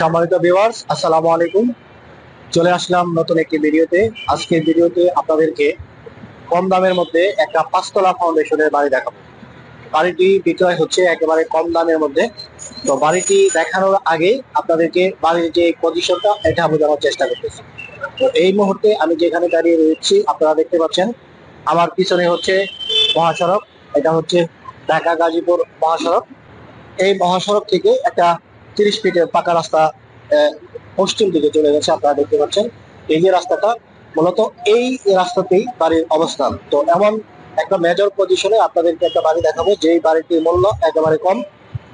সম্মানিত ভিউয়ার্স আসসালামু আলাইকুম। চলে আসলাম নতুন একটি ভিডিওতে। আজকের ভিডিওতে আপনাদেরকে কম দামের মধ্যে একটা পাঁচতলা ফাউন্ডেশনের বাড়ি দেখাবো। বাড়িটি বিক্রয় হচ্ছে একেবারে কম দামের মধ্যে। তো বাড়িটি দেখানোর আগে আপনাদেরকে বাড়ির যে পজিশনটা এটা বোঝানোর চেষ্টা করতেছি। তো এই মুহূর্তে আমি যেখানে দাঁড়িয়ে রয়েছি, আপনারা দেখতে পাচ্ছেন, আমার পিছনে হচ্ছে মহাসড়ক। এটা হচ্ছে ঢাকা গাজীপুর মহাসড়ক। এই মহাসড়ক থেকে একটা তিরিশ ফিটের পাকা রাস্তা পশ্চিম দিকে চলে গেছে, আপনারা দেখতে পাচ্ছেন। এই যে রাস্তাটা, মূলত এই রাস্তাতেই বাড়ির অবস্থান। তো এমন একটা মেজর পজিশনে আপনাদেরকে একটা বাড়ি দেখাবো, যেই বাড়িটির মূল্য একেবারে কম।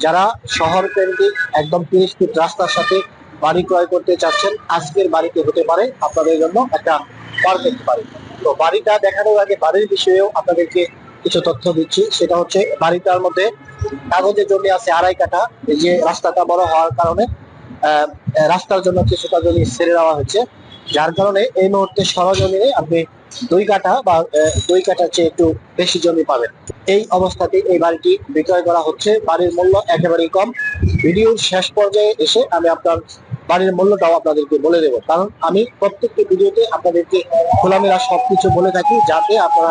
যারা শহর কেন্দ্রিক একদম তিরিশ ফিট রাস্তার সাথে বাড়ি ক্রয় করতে চাচ্ছেন, আজকের বাড়িতে হতে পারে আপনাদের জন্য একটা পারফেক্ট বাড়ি। তো বাড়িটা দেখানোর আগে বাড়ির বিষয়েও আপনাদেরকে কিছু তথ্য দিচ্ছি। সেটা হচ্ছে বাড়িটার মধ্যে কাগজের জমি আছে আড়াই কাঠা। এই যে রাস্তাটা বড় হওয়ার কারণে রাস্তার জন্য কিছুটা জমি ছেড়ে দেওয়া হয়েছে। যার কারণে এই মুহূর্তে সরজমিনে আপনি দুই কাঠা বা দুই কাঠার চেয়ে একটু বেশি জমি পাবেন। এই অবস্থাতে এই বাড়িটি বিক্রয় করা হচ্ছে। বাড়ির মূল্য একেবারেই কম। ভিডিওর শেষ পর্যায়ে এসে আমি আপনার বাড়ির মূল্যটাও আপনাদেরকে বলে দেবো। কারণ আমি প্রত্যেকটি ভিডিওতে আপনাদেরকে খোলামেলা সবকিছু বলে থাকি, যাতে আপনারা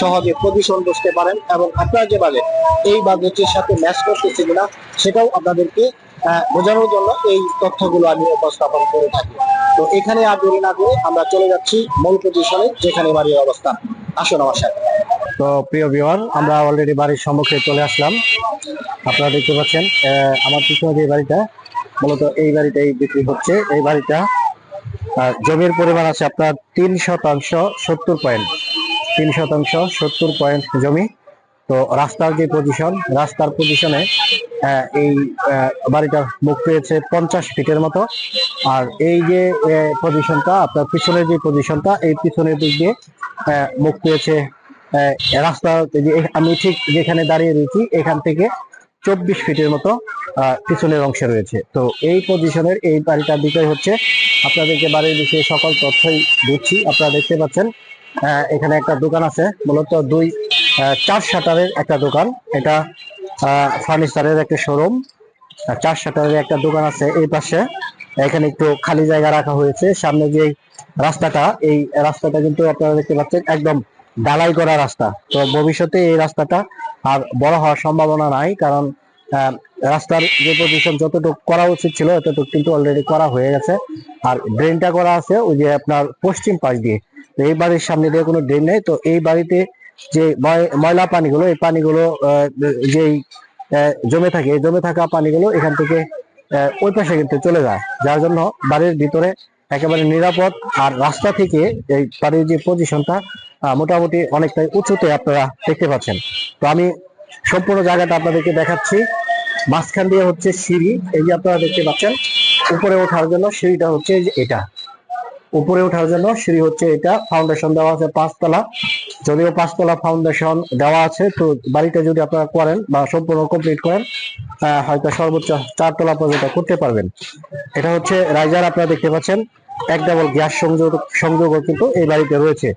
সহজে পজিশন বুঝতে পারেন এবং আপনার যে বাজেট এই বাজেটের সাথে ম্যাচ করতেছে কিনা, সেটাও আপনাদেরকে বোঝানোর জন্য এই তথ্যগুলো আমি উপস্থাপন করে থাকি। তো এখানে আর দেরি না করে আমরা চলে যাচ্ছি মূল পজিশনে যেখানে বাড়ির অবস্থান আসুন আমার সাথে। তো প্রিয় ভিউয়ার আমরা অলরেডি বাড়ির সম্মুখে চলে আসলাম। আপনারা দেখতে পাচ্ছেন আমার পিছনে যে বাড়িটা মূলত এই বাড়িটাই বিক্রি হচ্ছে। এই বাড়িটা জমির পরিমাণ আছে আপনার তিন শতাংশ সত্তর পয়েন্ট। তিন শতাংশ সত্তর পয়েন্ট জমি। তো রাস্তার যে পজিশন রাস্তার পজিশনে এই আহ, বাড়িটার মুখ পেয়েছে পঞ্চাশ ফিটের মতো। আর এই যে পজিশনটা আপনার পিছনের যে পজিশনটা এই পিছনের দিক দিয়ে মুখ পেয়েছে রাস্তা আমি ঠিক যেখানে দাঁড়িয়ে রয়েছি এখান থেকে চব্বিশ ফিটের মতো পিছনের অংশে রয়েছে। তো এই পজিশনের এই বাড়িটার দিকটাই হচ্ছে আপনাদেরকে বাড়ির বিষয়ে সকল তথ্যই দিচ্ছি। আপনারা দেখতে পাচ্ছেন এখানে একটা দোকান আছে, মূলত দুই চার শাটারের একটা দোকান। এটা ফার্নিচারের একটা শোরুম চার শাটারের একটা দোকান আছে এই পাশে। এখানে একটু খালি জায়গা রাখা হয়েছে। সামনে যে রাস্তাটা, এই রাস্তাটা কিন্তু আপনারা দেখতে পাচ্ছেন একদম ঢালাই করা রাস্তা। তো ভবিষ্যতে এই রাস্তাটা আর বড় হওয়ার সম্ভাবনা নাই, কারণ রাস্তার যে পজিশন যতটুকু করা উচিত ছিল ততটুকু কিন্তু অলরেডি করা হয়ে গেছে। আর ড্রেনটা করা আছে, ওই যে আপনার পশ্চিম পাশ দিয়ে। তো এই বাড়ির সামনে দিয়ে কোনো ড্রেন নেই, তো এই বাড়িতে যে ময়- ময়লা পানিগুলো, এই পানিগুলো যেই জমে থাকে জমে থাকা পানিগুলো এখান থেকে ওই পাশে কিন্তু চলে যায়। যার জন্য বাড়ির ভিতরে একেবারে নিরাপদ আর রাস্তা থেকে এই বাড়ির যে পজিশনটা মোটামুটি অনেকটাই উঁচুতে আপনারা দেখতে পাচ্ছেন। তো আমি সম্পূর্ণ জায়গাটা আপনাদেরকে দেখাচ্ছি। মাঝখান দিয়ে হচ্ছে সিঁড়ি, এই যে আপনারা দেখতে পাচ্ছেন, উপরে ওঠার জন্য সিঁড়িটা হচ্ছে এটা। উপরে ওঠার জন্য সিঁড়ি হচ্ছে এটা ফাউন্ডেশন দেওয়া আছে পাঁচতলা। যদিও পাঁচতলা ফাউন্ডেশন দেওয়া আছে, তো বাড়িটা যদি আপনারা করেন বা সম্পূর্ণ কমপ্লিট করেন হয়তো সর্বোচ্চ চারতলা পর্যন্ত করতে পারবেন। এটা হচ্ছে রাইজার আপনারা দেখতে পাচ্ছেন। এক ডাবল গ্যাস সংযোগ, সংযোগও কিন্তু এই বাড়িতে রয়েছে।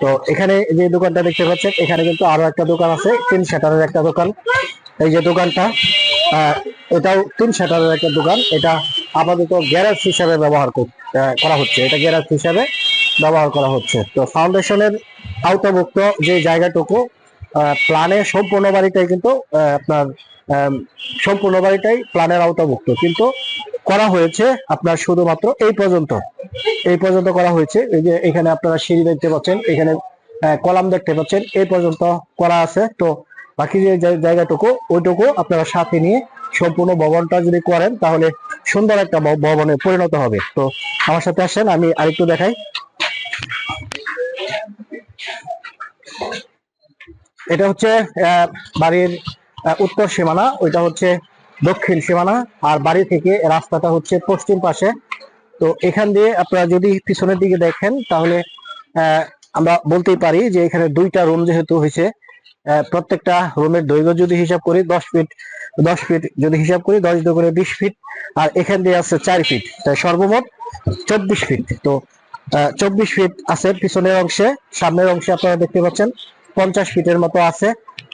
তো এখানে যে দোকানটা দেখতে পাচ্ছেন, এখানে কিন্তু আরও একটা দোকান আছে তিন শাটারের একটা দোকান। এই যে দোকানটা এটাও তিন শাটারের একটা দোকান। এটা আপাতত গ্যারাজ হিসাবে ব্যবহার করা হচ্ছে। এটা গ্যারাজ হিসাবে ব্যবহার করা হচ্ছে। তো ফাউন্ডেশনের আওতাভুক্ত যে জায়গাটুকু প্ল্যানে সম্পূর্ণ বাড়িটাই কিন্তু আপনার সম্পূর্ণ বাড়িটাই প্ল্যানের আওতাভুক্ত। কিন্তু করা হয়েছে আপনার শুধুমাত্র এই পর্যন্ত। এই পর্যন্ত করা হয়েছে। এই যে এখানে আপনারা সিঁড়ি দেখতে পাচ্ছেন, এখানে কলাম দেখতে পাচ্ছেন, এই পর্যন্ত করা আছে। তো বাকি যে জায়গাটুকু, ওইটুকু আপনারা সাথে নিয়ে সম্পূর্ণ ভবনটা যদি করেন, তাহলে সুন্দর একটা ভবনে পরিণত হবে। তো আমার সাথে আসেন, আমি আরেকটু দেখাই। এটা হচ্ছে বাড়ির উত্তর সীমানা, ওইটা হচ্ছে দক্ষিণ সীমানা, আর বাড়ি থেকে রাস্তাটা হচ্ছে পশ্চিম পাশে। তো এখান দিয়ে আপনারা যদি পিছনের দিকে দেখেন, তাহলে আমরা বলতেই পারি যে এখানে দুইটা রুম যেহেতু হয়েছে প্রত্যেকটা রুমের দৈর্ঘ্য যদি হিসাব করি, দশ ফিট দশ ফিট যদি হিসাব করি, দশ করে বিশ ফিট আর এখান দিয়ে আছে চার ফিট তাই সর্বমোট চব্বিশ ফিট তো চব্বিশ ফিট আছে পিছনের অংশে, সামনের অংশে আপনারা দেখতে পাচ্ছেন, পঞ্চাশ ফিটের মতো আছে।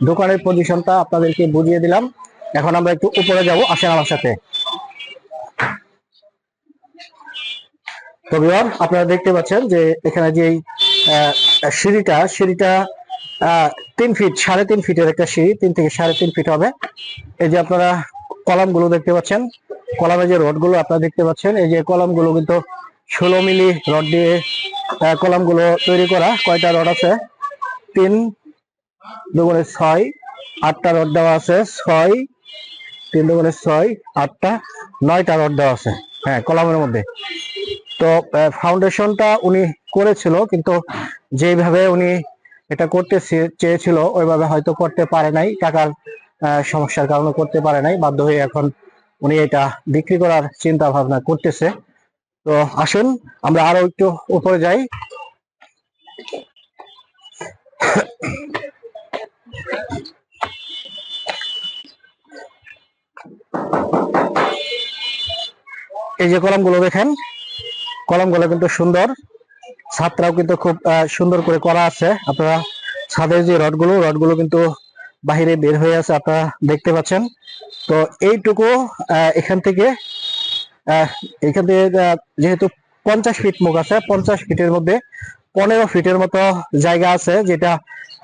দোকানের পজিশনটা আপনাদেরকে বুঝিয়ে দিলাম। এখন আমরা একটু উপরে যাব, আসেন আমার সাথে। তো আপনারা দেখতে পাচ্ছেন যে এখানে যে আহ, সিঁড়িটা সিঁড়িটা তিন ফিট সাড়ে তিন ফিটের একটা সিঁড়ি তিন থেকে সাড়ে তিন ফিট হবে। এই যে আপনারা কলামগুলো দেখতে পাচ্ছেন কলামের যে রডগুলো আপনারা দেখতে পাচ্ছেন এই যে কলামগুলো কিন্তু ষোলো মিলি রড দিয়ে কলামগুলো তৈরি করা কয়টা রড আছে? তিন দুগুণে ছয় আটটা রড দেওয়া আছে ছয় তিন দুগুণে ছয় আটটা নয়টা রড দেওয়া আছে হ্যাঁ কলামের মধ্যে। তো ফাউন্ডেশনটা উনি করেছিল, কিন্তু যেভাবে উনি এটা করতে চেয়েছিল, ওইভাবে হয়তো করতে পারে নাই, টাকার সমস্যার কারণে করতে পারে নাই, বাধ্য হয়ে এখন উনি এটা বিক্রি করার চিন্তা ভাবনা করতেছে। তো, আসুন, আমরা আরও একটু উপরে যাই। এই যে কলমগুলো দেখেন। কলমগুলো কিন্তু সুন্দর। ছাদটাও কিন্তু খুব সুন্দর করে করা আছে। আপনারা ছাদের যে রডগুলো রডগুলো কিন্তু বাহিরে বের হয়ে আছে, আপনারা দেখতে পাচ্ছেন। তো এইটুকু এখান থেকে এখান থেকে যেহেতু পঞ্চাশ ফিট মুখ আছে, পঞ্চাশ ফিটের মধ্যে পনেরো ফিটের মতো জায়গা আছে, যেটা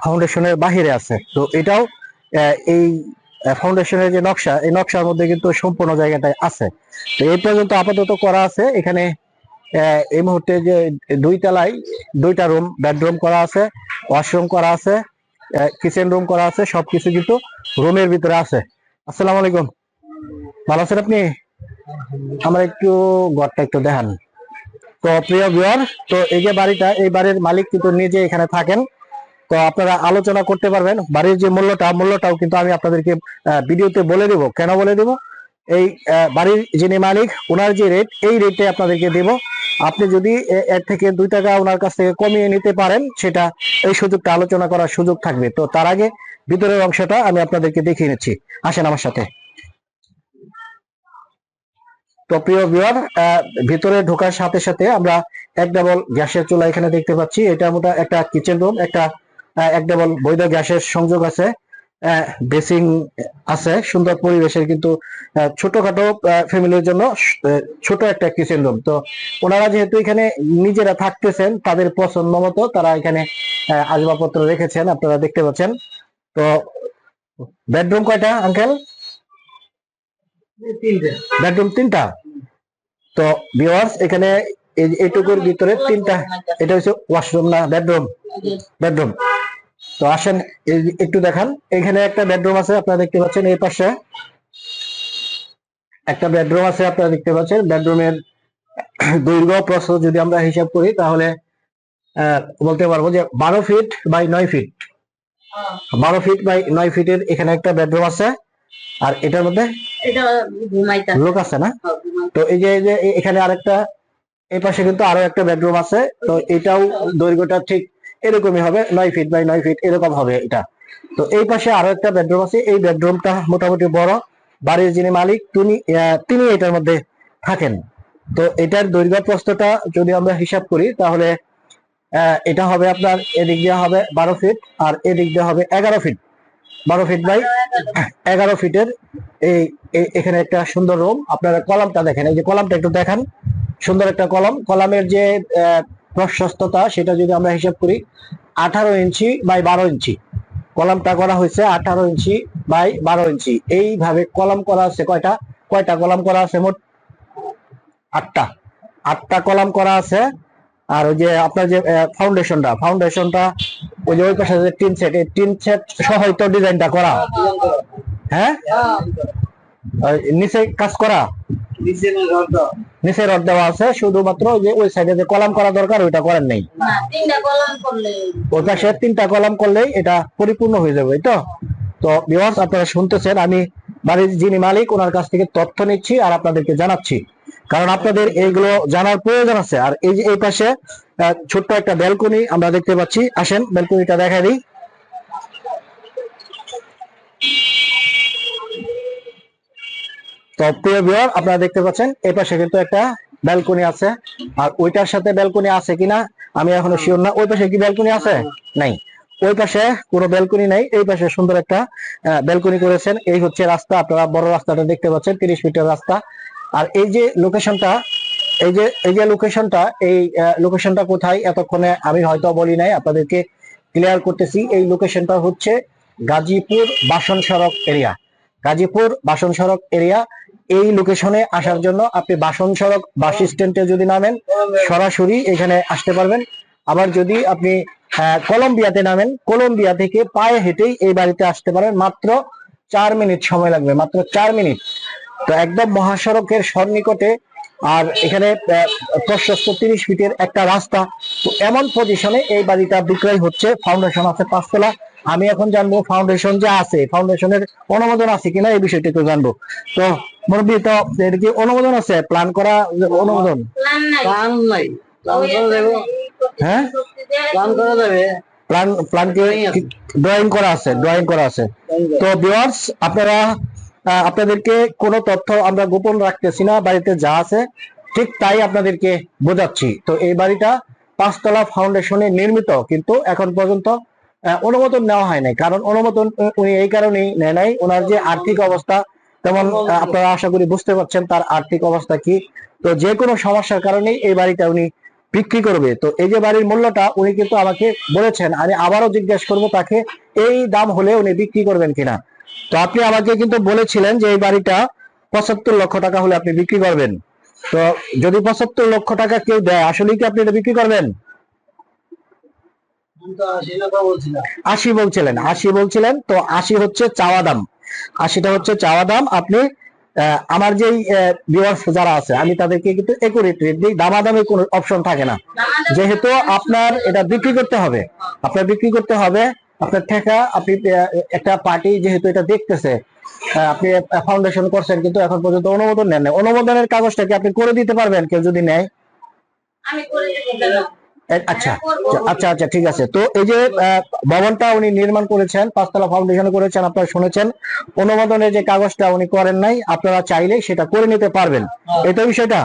ফাউন্ডেশনের বাহিরে আছে। তো এটাও এই ফাউন্ডেশনের যে নকশা, এই নকশার মধ্যে কিন্তু সম্পূর্ণ জায়গাটায় আছে। তো এই পর্যন্ত আপাতত করা আছে। এখানে এই মুহূর্তে যে দুই তলায় দুইটা রুম, বেডরুম করা আছে, ওয়াশরুম করা আছে কিচেন রুম করা আছে, সবকিছু কিন্তু রুমের ভিতরে আছে। আসসালামু আলাইকুম। ভালো আছেন আপনি? আমার একটু ঘরটা একটু দেখান। তো প্রিয় ভিউয়ার, তো এই যে বাড়িটা, এই বাড়ির মালিক কিন্তু নিজে এখানে থাকেন। তো আপনারা আলোচনা করতে পারবেন। বাড়ির যে মূল্যটা, মূল্যটাও কিন্তু আমি আপনাদেরকে ভিডিওতে বলে দেব। কেন বলে দেব? এই বাড়ির যিনি মালিক ওনার যে রেট এই রেটে আপনাদেরকে দেব। আপনি যদি, এ- এর থেকে দুই টাকা ওনার কাছ থেকে কমিয়ে নিতে পারেন, সেটা এই সুযোগটা আলোচনা করার সুযোগ থাকবে। তো তার আগে ভিতরের অংশটা আমি আপনাদেরকে দেখিয়ে নিচ্ছি। আসেন আমার সাথে। তো প্রিয় ভিউয়ার ভিতরে ঢোকার সাথে সাথে আমরা এক ডাবল গ্যাসের চুলা এখানে দেখতে পাচ্ছি। এটা মোটা একটা কিচেন রুম একটা এক ডাবল বৈধ গ্যাসের সংযোগ আছে। বেসিং আছে সুন্দর পরিবেশের কিন্তু ছোটখাটো ফ্যামিলির জন্য ছোট একটা কিচেন রুম তো ওনারা যেহেতু এখানে নিজেরা থাকতেছেন তাদের পছন্দ মতো তারা এখানে আসবাবপত্র রেখেছেন আপনারা দেখতে পাচ্ছেন। তো বেডরুম কয়টা আঙ্কেল বেডরুম তিনটা? তো ভিউয়ার্স এখানে এইটুকুর ভিতরে তিনটা এটা হচ্ছে ওয়াশরুম না বেডরুম বেডরুম তো আসেন একটু দেখান। এখানে একটা বেডরুম আছে আপনারা দেখতে পাচ্ছেন এই পাশে। একটা বেডরুম আছে আপনারা দেখতে পাচ্ছেন। বেডরুমের দৈর্ঘ্য প্রস্থ যদি আমরা হিসাব করি তাহলে বলতে পারব যে বারো ফিট বাই নয় ফিট বারো ফিট বাই নয় ফিটের এখানে একটা বেডরুম আছে। আর এটার মধ্যে লোক আছে না? তো এই যে এই যে এখানে আরেকটা এই পাশে কিন্তু আরও একটা বেডরুম আছে। তো এটাও দৈর্ঘ্যটা ঠিক এরকমই হবে নয় ফিট বাই নয় ফিট এরকম হবে এটা। তো এই পাশে আরও একটা বেডরুম আছে, এই বেডরুমটা মোটামুটি বড়, বাড়ির যিনি মালিক, তিনি তিনি এটার মধ্যে থাকেন। তো এটার দৈর্ঘ্য প্রস্থটা যদি আমরা হিসাব করি, তাহলে এটা হবে আপনার, এদিক দিয়ে হবে বারো ফিট আর এদিক দিয়ে হবে এগারো ফিট বারো ফিট বাই এগারো ফিটের এই এখানে একটা সুন্দর রুম আপনারা কলামটা দেখেন, এই যে কলামটা একটু দেখান। সুন্দর একটা কলম। কলামের যে প্রশস্ততা সেটা যদি আমরা হিসাব করি আঠারো ইঞ্চি বাই বারো ইঞ্চি। কলামটা করা হয়েছে আঠারো ইঞ্চি বাই বারো ইঞ্চি। এইভাবে কলাম করা আছে কয়টা? কয়টা কলাম করা আছে মোট? আটটা। আটটা কলাম করা আছে। আর ওই যে আপনার যে ফাউন্ডেশনটা ফাউন্ডেশনটা ওই যে ওই পাশে যে টিন সেট এই টিন সেট সহ তো ডিজাইনটা করা। হ্যাঁ? নিচে কাজ করা? নিচে রড দেওয়া আছে শুধুমাত্র যে ওই সাইডে যে কলাম করা দরকার ওইটা করেন নাই। না তিনটা কলম করলে ওই পাশে তিনটা কলাম করলেই এটা পরিপূর্ণ হয়ে যাবে তো? তো ভিউয়ার্স আপনারা শুনতেছেন আমি বাড়ির যিনি মালিক ওনার কাছ থেকে তথ্য নিচ্ছি আর আপনাদেরকে জানাচ্ছি। কারণ আপনাদের এইগুলো জানার প্রয়োজন আছে। আর এই যে এই পাশে ছোট্ট একটা ব্যালকনি আমরা দেখতে পাচ্ছি। আসেন ব্যালকনিটা দেখা দিই। তো প্রিয় ভিউয়ার আপনারা দেখতে পাচ্ছেন, এই পাশে কিন্তু একটা ব্যালকনি আছে। আর ওইটার সাথে ব্যালকনি আছে কিনা, আমি এখনও শিওর না। ওই পাশে কি ব্যালকনি আছে? নাই। ওই পাশে কোনো ব্যালকনি নাই। এই পাশে সুন্দর একটা ব্যালকনি করেছেন। এই হচ্ছে রাস্তা, আপনারা বড় রাস্তাটা দেখতে পাচ্ছেন, তিরিশ ফিটের রাস্তা। আর এই যে লোকেশনটা এই যে এই যে লোকেশনটা এই লোকেশনটা কোথায়, এতক্ষণে আমি হয়তো বলি নাই, আপনাদেরকে ক্লিয়ার করতেছি। এই লোকেশনটা হচ্ছে গাজীপুর বাসন সড়ক এরিয়া গাজীপুর বাসন সড়ক এরিয়া এই লোকেশনে আসার জন্য আপনি বাসন সড়ক বাস স্ট্যান্ডে যদি নামেন, সরাসরি এখানে আসতে পারবেন। আবার যদি আপনি কলম্বিয়াতে নামেন, কলম্বিয়া থেকে পায়ে হেঁটেই এই বাড়িতে আসতে পারেন। মাত্র চার মিনিট সময় লাগবে, মাত্র চার মিনিট। তো একদম মহাসড়কের সন্নিকটে আর এখানে প্রশস্ত তিরিশ ফিটের একটা রাস্তা। তো এমন পজিশনে এই বাড়িটা বিক্রয় হচ্ছে। ফাউন্ডেশন আছে পাঁচতলা। আমি এখন জানব ফাউন্ডেশন যে আছে ফাউন্ডেশনের অনুমোদন আছে কিনা এই বিষয়টা একটু জানব। তো মুরব্বী তো এর কি অনুমোদন আছে? প্ল্যান করা অনুমোদন? প্ল্যান নাই। যাবে। হ্যাঁ? প্ল্যান করা যাবে। প্ল্যান প্ল্যান ড্রয়িং করা আছে ড্রয়িং করা আছে। তো ভিউয়ার্স আপনারা আপনাদেরকে কোনো তথ্য আমরা গোপন রাখতেছি না বাড়িতে যা আছে ঠিক তাই আপনাদেরকে বোঝাচ্ছি। তো এই বাড়িটা পাঁচতলা ফাউন্ডেশনে নির্মিত কিন্তু এখন পর্যন্ত আহ, অনুমোদন নেওয়া হয় নাই। কারণ অনুমোদন উনি এই কারণেই নেয় নাই। ওনার যে আর্থিক অবস্থা তেমন আপনারা আশা করি বুঝতে পারছেন তার আর্থিক অবস্থা কি। তো যে কোনো সমস্যার কারণে এই বাড়িটা উনি বিক্রি করবে। তো এই যে বাড়ির মূল্যটা উনি কিন্তু আমাকে বলেছেন আমি আবারও জিজ্ঞেস করব তাকে এই দাম হলে উনি বিক্রি করবেন কিনা। তো আপনি আমাকে কিন্তু বলেছিলেন যে এই বাড়িটা পঁচাত্তর লক্ষ টাকা হলে আপনি বিক্রি করবেন। তো যদি পঁচাত্তর লক্ষ টাকা কেউ দেয় আসলে কি আপনি এটা বিক্রি করবেন? আশি বলছিলেন আশি বলছিলেন তো আশি হচ্ছে চাওয়া দাম। আশিটা হচ্ছে চাওয়া দাম আপনি আমার যেই ভিউয়ার্স যারা আছে আমি তাদেরকে কিন্তু একুরেট রেট দিই। দামাদামি কোনো অপশন থাকে না। যেহেতু আপনার এটা বিক্রি করতে হবে। আপনার বিক্রি করতে হবে আপনার টাকা আপনি একটা পার্টি যেহেতু এটা দেখতেছে আপনি ফাউন্ডেশন করছেন কিন্তু এখন পর্যন্ত অনুমোদন নেন। অনুমোদনের কাগজটা কি আপনি করে দিতে পারবেন কেউ যদি নেয়। আমি করে কেন এ- আচ্ছা আচ্ছা আচ্ছা ঠিক আছে। তো এই যে ভবনটা উনি নির্মাণ করেছেন পাঁচতলা ফাউন্ডেশন করেছেন আপনারা শুনেছেন। অনুমোদনের যে কাগজটা উনি করেন নাই আপনারা চাইলে সেটা করে নিতে পারবেন। এটা বিষয়টা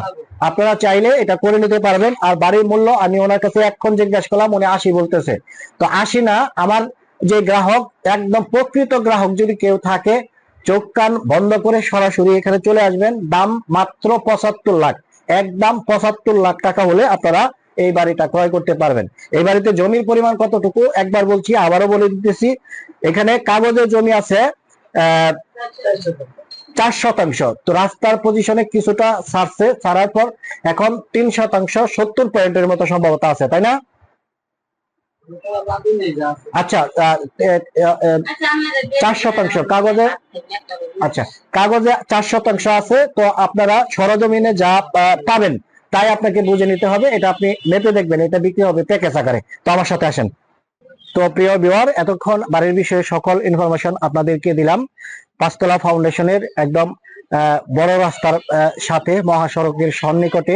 আপনারা চাইলে এটা করে নিতে পারবেন। আর বাড়ির মূল্য আমি ওনার কাছে এখন জিজ্ঞাসা করলাম উনি আশি বলতেছে। তো আশি না আমার যে গ্রাহক একদম প্রকৃত গ্রাহক যদি কেউ থাকে চোখ কান বন্ধ করে সরাসরি এখানে চলে আসবেন। দাম মাত্র পঁচাত্তর লাখ। একদম পঁচাত্তর লাখ টাকা হলে আপনারা এই বাড়িটা ক্রয় করতে পারবেন। এই বাড়িতে জমির পরিমাণ কতটুকু? একবার বলছি, আবারও বলে দিতেছি। এখানে কাগজের জমি আছে চার শতাংশ। তো রাস্তার পজিশনে কিছুটা ছাড়ছে ছাড়ার পর এখন তিন শতাংশ, সত্তর পয়েন্টের মতো সম্ভবত আছে, তাই না। আচ্ছা চার শতাংশ। কাগজে আচ্ছা কাগজে চার শতাংশ আছে, তো আপনারা সরজমিনে যা পাবেন তাই আপনাকে বুঝে নিতে হবে, এটা আপনি মেপে দেখবেন, এটা বিক্রি হবে প্যাকেজ আকারে। তো আমার সাথে আসেন। তো প্রিয় বিওয়ার এতক্ষণ বাড়ির বিষয়ে সকল ইনফরমেশন আপনাদেরকে দিলাম। পাঁচতলা ফাউন্ডেশনের একদম বড় রাস্তার সাথে মহাসড়কের সন্নিকটে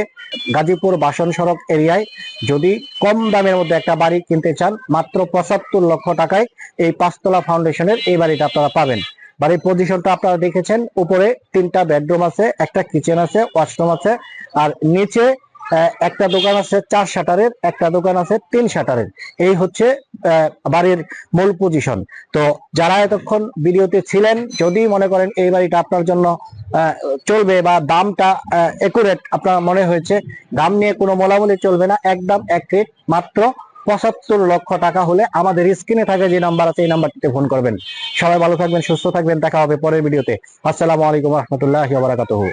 গাজীপুর বাসন সড়ক এরিয়ায় যদি কম দামের মধ্যে একটা বাড়ি কিনতে চান, মাত্র পঁচাত্তর লক্ষ টাকায় এই পাঁচতলা ফাউন্ডেশনের এই বাড়িটা আপনারা পাবেন। বাড়ির পজিশনটা আপনারা দেখেছেন। উপরে তিনটা বেডরুম আছে, একটা কিচেন আছে ওয়াশরুম আছে, আর নিচে একটা দোকান আছে চার শাটারের একটা দোকান আছে তিন শাটারের এই হচ্ছে বাড়ির মূল পজিশন তো যারা এতক্ষণ ভিডিওতে ছিলেন, যদি মনে করেন এই বাড়িটা আপনার জন্য চলবে বা দামটা একুরেট আপনার মনে হয়েছে, দাম নিয়ে কোনো মোলামুলি চলবে না, একদম এক রেট মাত্র পঁচাত্তর লক্ষ টাকা হলে আমাদের স্ক্রিনে থাকে যে নাম্বার আছে এই নাম্বারটিতে ফোন করবেন। সবাই ভালো থাকবেন, সুস্থ থাকবেন, দেখা হবে পরের ভিডিওতে। আসসালামু আলাইকুম রহমতুল্লাহ বারাকাতুহু।